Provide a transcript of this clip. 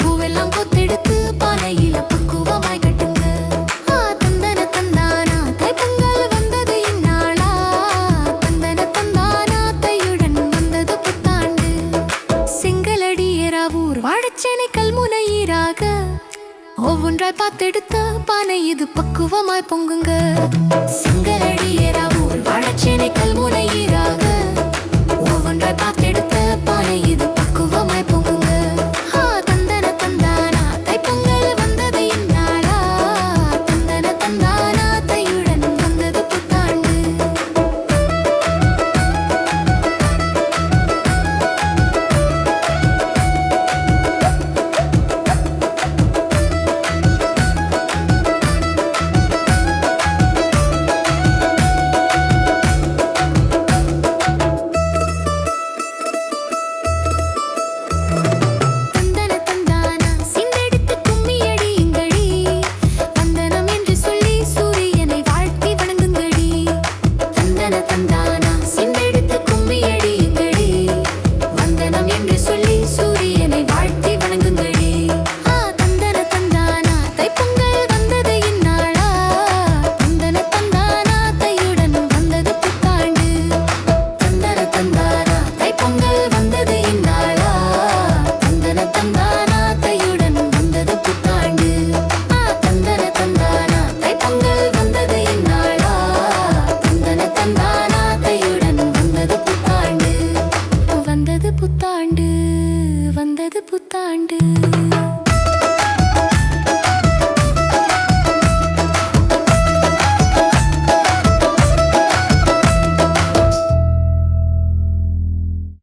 பூவெல்லாம் கொத்தெடுத்து பானையில பக்குவமாய் கட்டுங்க. தந்தன தந்தானா தந்தன தந்தானா தையுடன் வந்தது புத்தாண்டு. செங்கலடி ஏராவூர் வாழச்சேனை கல்முனையீராக ஒவ்வொன்றாய் பார்த்தெடுத்த பானை இது பக்குவமாய் பொங்குங்க. செங்கலடி ஆண்டு.